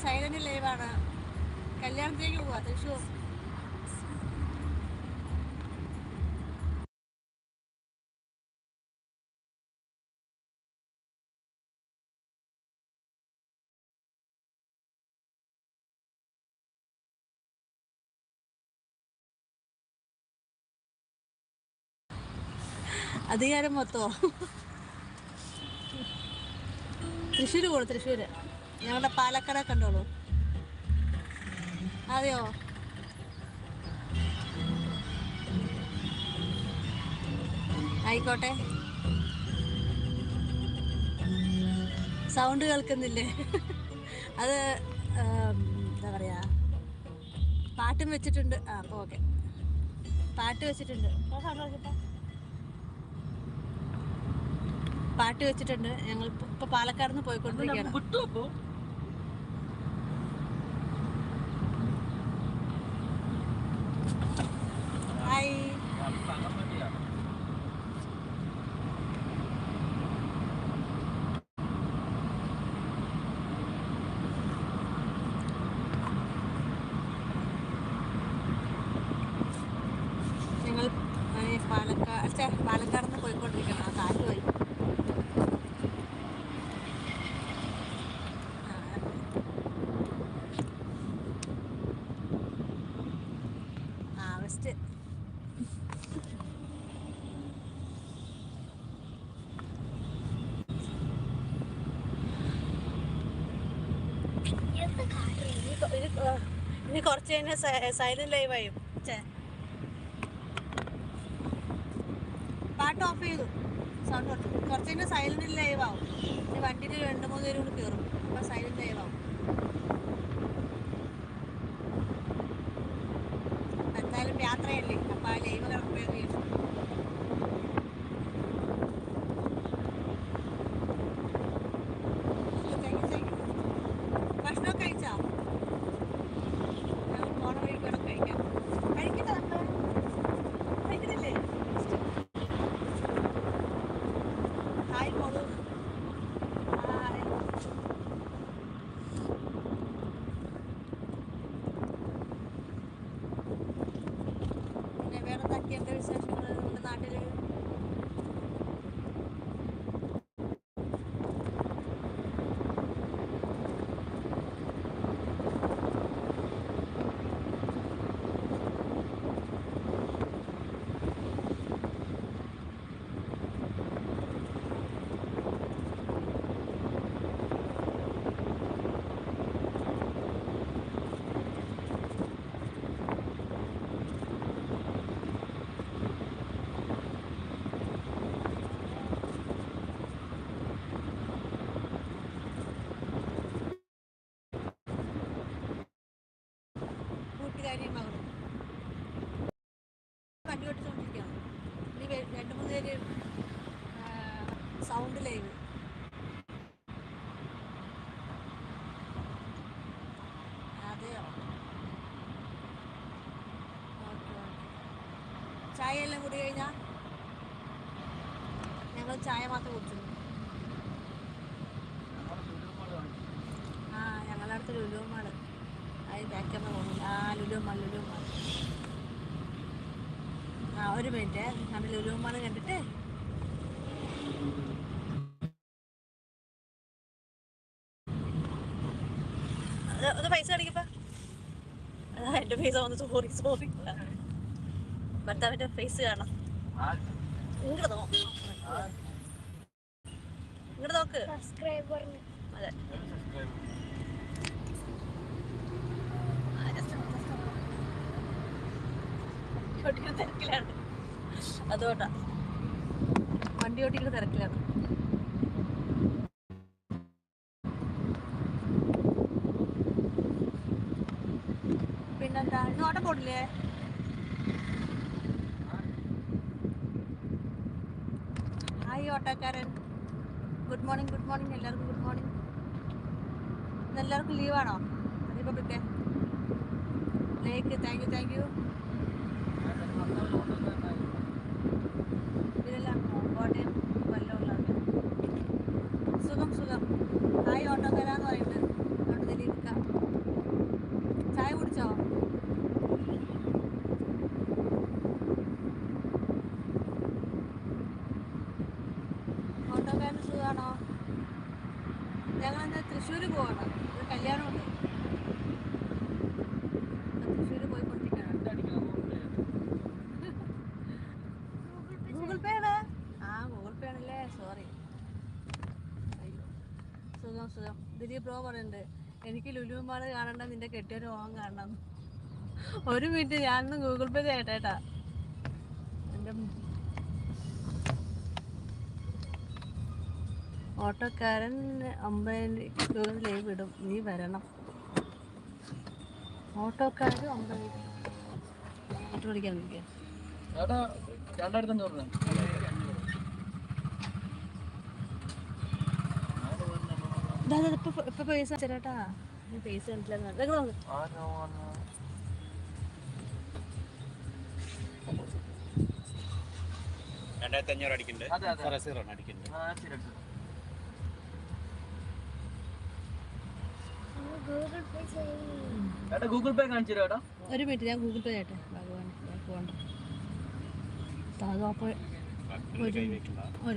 Silent ലൈവാണ്. കല്യാണത്തിലേക്ക് പോവാ തൃശ്ശൂർ. അധികാരം മൊത്തമോ തൃശ്ശൂർ പോണു തൃശ്ശൂര്. ഞങ്ങളുടെ പാലക്കട കണ്ടോളൂ. അതെയോ? ആയിക്കോട്ടെ. സൗണ്ട് കേൾക്കുന്നില്ലേ? അത് എന്താ പറയാ? പാട്ടും വെച്ചിട്ടുണ്ട്. ആ ഓക്കെ. പാട്ട് വെച്ചിട്ടുണ്ട്. പാട്ട് വെച്ചിട്ടുണ്ട്. ഞങ്ങൾ ഇപ്പൊ പാലക്കാട് നിന്ന് പോയിക്കൊണ്ടിരിക്കുകയാണ് വിട്ടു അപ്പോ ഹായ് ഞങ്ങൾ പാലക്കാട് നിന്ന് പോയിക്കൊണ്ടിരിക്കണം. ആ കാറ്റ് പോയി. ആ, ആ വെസ്റ്റ് ഇനി കുറച്ച് കഴിഞ്ഞാൽ സൈലന്റ് ലൈവ് ആയും. പാട്ട് ഓഫ് ചെയ്തു. സൗണ്ട് കുറച്ച്. കഴിഞ്ഞാൽ സൈലന്റ് ലൈവ് ആവും വണ്ടിയിൽ രണ്ട് മൂന്ന് പേരും കൂടി കയറും അപ്പം സൈലന്റ് ലൈവ് ആവും വിശേഷങ്ങൾ നമ്മുടെ നാട്ടിൽ കൂട്ടുകാരിയും മകളും വണ്ടി ഓടിച്ചുകൊണ്ടിരിക്കുകയാണ് ഇനി രണ്ട് മൂന്ന് പേര് സൗണ്ട് ലൈവ് അതെയോ? Okay okay. ചായ എല്ലാം കൂടി കഴിഞ്ഞാൽ ഞങ്ങൾ ചായ മാത്രം കുടിച്ചു ആ ഞങ്ങളുടെ അടുത്ത് ലുലുമാൾ അത് പോകുന്നു ആ ലുലുമാൾ ലുലുമാൾ ആ ഒരു മിനിറ്റ് നമ്മൾ ലുലുമാൾ കണ്ടിട്ട് അത് ഒന്ന് പൈസ കാണിക്കപ്പാ. എന്റെ ഫേസ് വന്ന്. സോറി സോറി ഭർത്താവിന്റെ ഫേസ് കാണാം. ഇങ്ങോട്ട് നോക്ക്. ഇങ്ങോട്ട് നോക്ക്. അതെ ആ, just ഒന്ന്, just ഒന്ന്. വണ്ടി ഓടിക്കുന്ന തിരക്കിലാണ്. അതുകൊണ്ടാ. വണ്ടി ഓടിക്കുന്ന തിരക്കിലാണ്. പിന്നെന്താ? ഇന്ന് ഓട്ടം പോടില്ലേ hi ഓട്ടക്കാരൻ. Good morning good morning. എല്ലാവർക്കും ഗുഡ് മോർണിംഗ്. ഇന്ന് എല്ലാവർക്കും ലീവാണോ? Republic day lake. Thank you thank you. ഇതെല്ലാം കോട്ടയം കൊല്ലമുള്ളവർ സുഖം സുഖം ഹായ് ഓട്ടോക്കാരാന്ന് പറയുന്നത് അതുകൊണ്ട് ദിലീപിക്ക ഓട്ടോക്കാരന് സുഖമാണോ ഞങ്ങൾ ഇന്ന് തൃശ്ശൂർ പോകണം ഒരു കല്യാണമുണ്ട് തൃശ്ശൂർ പോയിക്കൊണ്ടിരിക്കുകയാണ് ഗൂഗിൾ പേ ആണ് ആ ഗൂഗിൾ പേ ആണല്ലേ സോറി അയ്യോ സുഖം സുഖം ദിലീപ് ബ്രോ പറയുന്നുണ്ട് എനിക്ക് ലുലുമാൾ കാണണ്ട നിന്റെ കെട്ടിയൊരു ഓം കാണണം. ഒരു മിനിറ്റ് ഞാനൊന്ന് ഗൂഗിൾ പേ ചെയ്യട്ടേട്ടാ എന്റെ ഓട്ടോക്കാരൻ അമ്പത് രൂപ ലൈവ് ഇടും. നീ വരണം. ഓട്ടോക്കാരൻ അമ്പത് ഓട്ടോ ഓടിക്കാൻ നിൽക്കുക ചേട്ടാ രണ്ടായിരത്തി അഞ്ഞൂറ് ഇപ്പൊ പൈസ ചേട്ടാ പൈസ രണ്ടായിരത്തി അഞ്ഞൂറ് അടിക്കണ്ട് അതെ, അതെ. ആ, ശരി, ശരി. ചേട്ടാ ഗൂഗിൾ പേ കാണിച്ചു ചേട്ടാ ഒരു മിനിറ്റ് ഞാൻ ഗൂഗിൾ പേ ചെയ്യട്ടെ? ഭഗവാൻ പോകണ്ട കൈ വെക്കണ്ട ഒരു